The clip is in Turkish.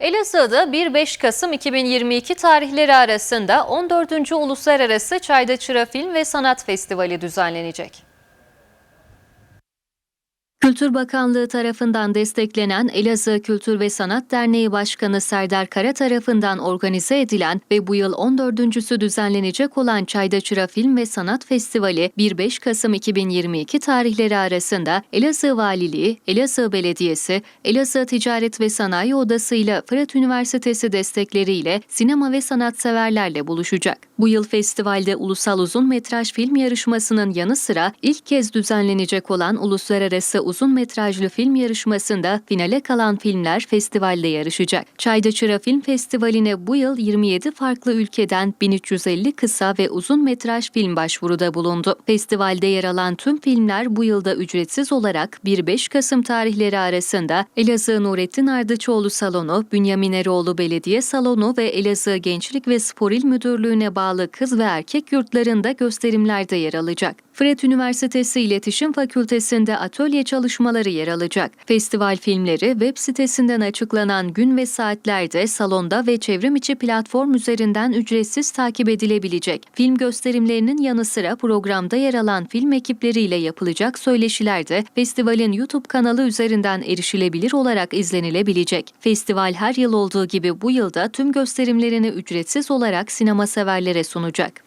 Elazığ'da 1-5 Kasım 2022 tarihleri arasında 14. Uluslararası Çayda Çıra Film ve Sanat Festivali düzenlenecek. Kültür Bakanlığı tarafından desteklenen Elazığ Kültür ve Sanat Derneği Başkanı Serdar Kara tarafından organize edilen ve bu yıl 14.sü düzenlenecek olan Çayda Çıra Film ve Sanat Festivali 1-5 Kasım 2022 tarihleri arasında Elazığ Valiliği, Elazığ Belediyesi, Elazığ Ticaret ve Sanayi Odası ile Fırat Üniversitesi destekleriyle sinema ve sanatseverlerle buluşacak. Bu yıl festivalde ulusal uzun metraj film yarışmasının yanı sıra ilk kez düzenlenecek olan uluslararası uzun metrajlı film yarışmasında finale kalan filmler festivalde yarışacak. Çayda Çıra Film Festivali'ne bu yıl 27 farklı ülkeden 1350 kısa ve uzun metraj film başvuruda bulundu. Festivalde yer alan tüm filmler bu yılda ücretsiz olarak 1-5 Kasım tarihleri arasında Elazığ Nurettin Ardıçoğlu Salonu, Bünyamin Eroğlu Belediye Salonu ve Elazığ Gençlik ve Spor İl Müdürlüğü'ne bağlı kız ve erkek yurtlarında gösterimlerde yer alacak. Fred Üniversitesi İletişim Fakültesi'nde atölye çalışmaları yer alacak. Festival filmleri web sitesinden açıklanan gün ve saatlerde salonda ve çevrim içi platform üzerinden ücretsiz takip edilebilecek. Film gösterimlerinin yanı sıra programda yer alan film ekipleriyle yapılacak söyleşiler de festivalin YouTube kanalı üzerinden erişilebilir olarak izlenilebilecek. Festival her yıl olduğu gibi bu yılda tüm gösterimlerini ücretsiz olarak sinema severlere sunacak.